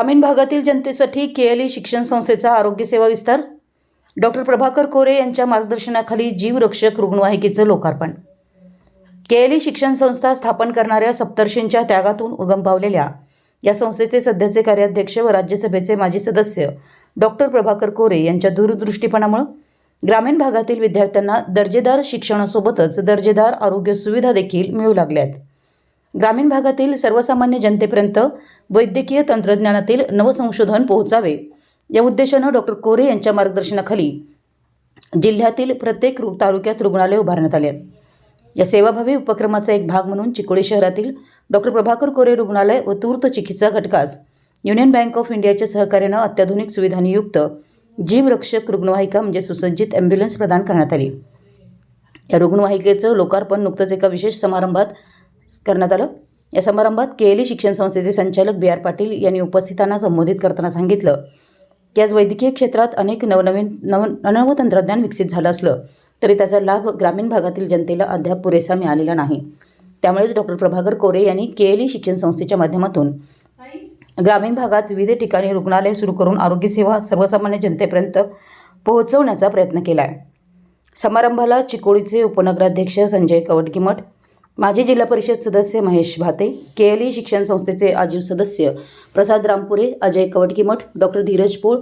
ग्रामीण भागातील जनतेसाठी केएलई शिक्षण संस्थेचा आरोग्य सेवा विस्तार. डॉक्टर प्रभाकर कोरे यांच्या मार्गदर्शनाखाली जीवरक्षक रुग्णवाहिकेचं लोकार्पण. केएलई शिक्षण संस्था स्थापन करणाऱ्या सप्तर्षींच्या त्यागातून उगम पावलेल्या या संस्थेचे सध्याचे कार्याध्यक्ष व राज्यसभेचे माजी सदस्य डॉक्टर प्रभाकर कोरे यांच्या दूरदृष्टीपणामुळे ग्रामीण भागातील विद्यार्थ्यांना दर्जेदार शिक्षणासोबतच दर्जेदार आरोग्य सुविधा देखील मिळू लागल्यात. ग्रामीण भागातील सर्वसामान्य जनतेपर्यंत वैद्यकीय तंत्रज्ञानातील नवसंशोधन पोहोचावे. या उद्देशानं डॉक्टर कोरे यांच्या मार्गदर्शनाखाली जिल्ह्यातील प्रत्येक तालुक्यात रुग्णालय उभारण्यात आले आहेत. या सेवाभावी उपक्रमाचा एक भाग म्हणून चिकोडी शहरातील डॉक्टर प्रभाकर कोरे रुग्णालय व तूर्त चिकित्सा घटकास युनियन बँक ऑफ इंडियाच्या सहकार्यानं अत्याधुनिक सुविधांनीयुक्त जीवरक्षक रुग्णवाहिका म्हणजे सुसज्जित ॲम्ब्युलन्स प्रदान करण्यात आली. या रुग्णवाहिकेचं लोकार्पण नुकतंच एका विशेष समारंभात करण्यात आलं. या समारंभात केएली शिक्षण संस्थेचे संचालक बी आर पाटील यांनी उपस्थितांना संबोधित करताना सांगितलं. की आज वैद्यकीय क्षेत्रात अनेक नवनवीन नव नव तंत्रज्ञान विकसित झालं असलं तरी त्याचा लाभ ग्रामीण भागातील जनतेला अद्याप पुरेसा मिळालेला नाही. त्यामुळेच डॉक्टर प्रभाकर कोरे यांनी केएली शिक्षण संस्थेच्या माध्यमातून ग्रामीण भागात विविध ठिकाणी रुग्णालय सुरू करून आरोग्यसेवा सर्वसामान्य जनतेपर्यंत पोहोचवण्याचा प्रयत्न केला आहे समारंभाला चिकोडीचे उपनगराध्यक्ष संजय कवटकीमठ माजी जिल्हा परिषद सदस्य महेश भाते केएलई शिक्षण संस्थेचे आजीव सदस्य Prasad Rampure Ajay Kavatkimath doctor Dheeraj Pol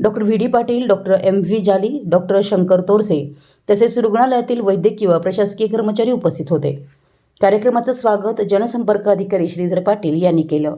doctor V D Patil doctor M V Jali doctor Shankar Torse तसेच रुग्णालयातील वैद्यकीय व प्रशासकीय कर्मचारी उपस्थित होते. कार्यक्रमाचं स्वागत जनसंपर्क अधिकारी श्रीधर पाटील यांनी केलं.